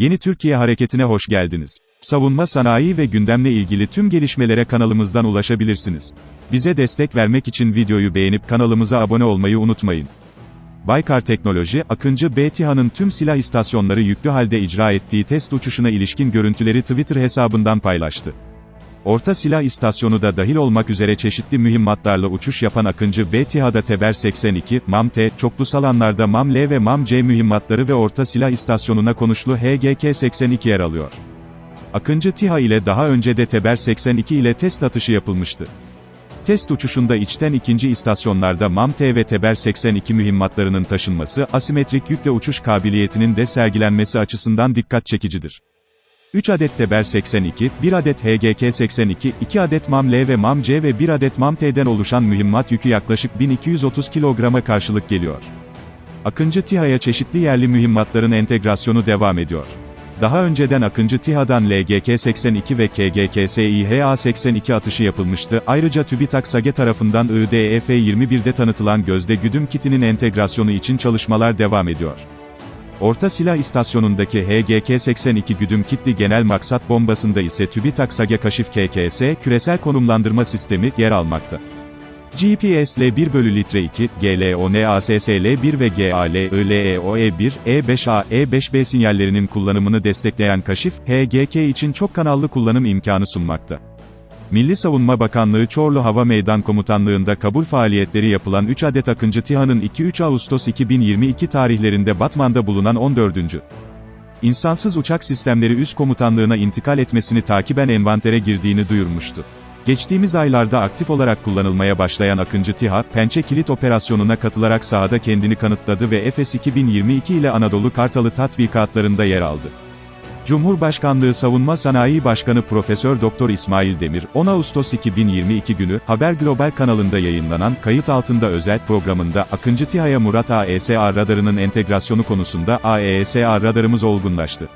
Yeni Türkiye Hareketi'ne hoş geldiniz. Savunma sanayi ve gündemle ilgili tüm gelişmelere kanalımızdan ulaşabilirsiniz. Bize destek vermek için videoyu beğenip kanalımıza abone olmayı unutmayın. Baykar Teknoloji, Akıncı B TİHA'nın tüm silah istasyonları yüklü halde icra ettiği test uçuşuna ilişkin görüntüleri Twitter hesabından paylaştı. Orta silah istasyonu da dahil olmak üzere çeşitli mühimmatlarla uçuş yapan Akıncı B TİHA'da Teber 82, MAM-T, çoklu alanlarda MAM-L ve MAM-C mühimmatları ve orta silah istasyonuna konuşlu HGK-82 yer alıyor. Akıncı TİHA ile daha önce de Teber 82 ile test atışı yapılmıştı. Test uçuşunda içten ikinci istasyonlarda MAM-T ve Teber 82 mühimmatlarının taşınması, asimetrik yükle uçuş kabiliyetinin de sergilenmesi açısından dikkat çekicidir. 3 adet Teber 82, 1 adet HGK 82, 2 adet MAM-L ve MAM-C ve 1 adet MAM-T'den oluşan mühimmat yükü yaklaşık 1230 kilograma karşılık geliyor. Akıncı TİHA'ya çeşitli yerli mühimmatların entegrasyonu devam ediyor. Daha önceden Akıncı TİHA'dan LGK-82 ve KGK-SİHA-82 atışı yapılmıştı. Ayrıca TÜBİTAK SAGE tarafından IDEF-21'de tanıtılan gözde güdüm kitinin entegrasyonu için çalışmalar devam ediyor. Orta silah istasyonundaki HGK-82 güdüm kitli genel maksat bombasında ise TÜBİTAK SAGE Kaşif KKS, küresel konumlandırma sistemi, yer almakta. GPS'L 1 bölü litre 2, GLONASSL 1 ve GALILEOE1, E5A, E5B sinyallerinin kullanımını destekleyen kaşif, HGK için çok kanallı kullanım imkanı sunmakta. Milli Savunma Bakanlığı Çorlu Hava Meydan Komutanlığı'nda kabul faaliyetleri yapılan 3 adet Akıncı TİHA'nın 2-3 Ağustos 2022 tarihlerinde Batman'da bulunan 14. İnsansız uçak sistemleri üst komutanlığına intikal etmesini takiben envantere girdiğini duyurmuştu. Geçtiğimiz aylarda aktif olarak kullanılmaya başlayan Akıncı TİHA, Pençe Kilit Operasyonu'na katılarak sahada kendini kanıtladı ve Efes 2022 ile Anadolu Kartalı tatbikatlarında yer aldı. Cumhurbaşkanlığı Savunma Sanayi Başkanı Profesör Doktor İsmail Demir, 10 Ağustos 2022 günü, Haber Global kanalında yayınlanan, Kayıt Altında Özel programında, Akıncı TİHA'ya Murat AESA radarının entegrasyonu konusunda, AESA radarımız olgunlaştı.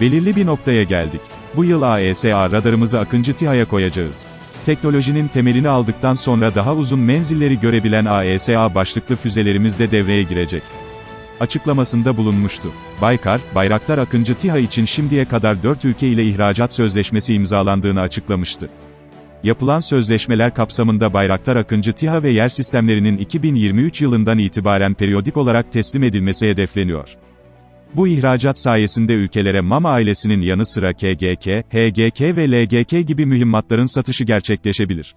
Belirli bir noktaya geldik. Bu yıl AESA radarımızı Akıncı TİHA'ya koyacağız. Teknolojinin temelini aldıktan sonra daha uzun menzilleri görebilen AESA başlıklı füzelerimiz de devreye girecek açıklamasında bulunmuştu. Baykar, Bayraktar Akıncı TİHA için şimdiye kadar 4 ülke ile ihracat sözleşmesi imzalandığını açıklamıştı. Yapılan sözleşmeler kapsamında Bayraktar Akıncı TİHA ve yer sistemlerinin 2023 yılından itibaren periyodik olarak teslim edilmesi hedefleniyor. Bu ihracat sayesinde ülkelere MAM ailesinin yanı sıra KGK, HGK ve LGK gibi mühimmatların satışı gerçekleşebilir.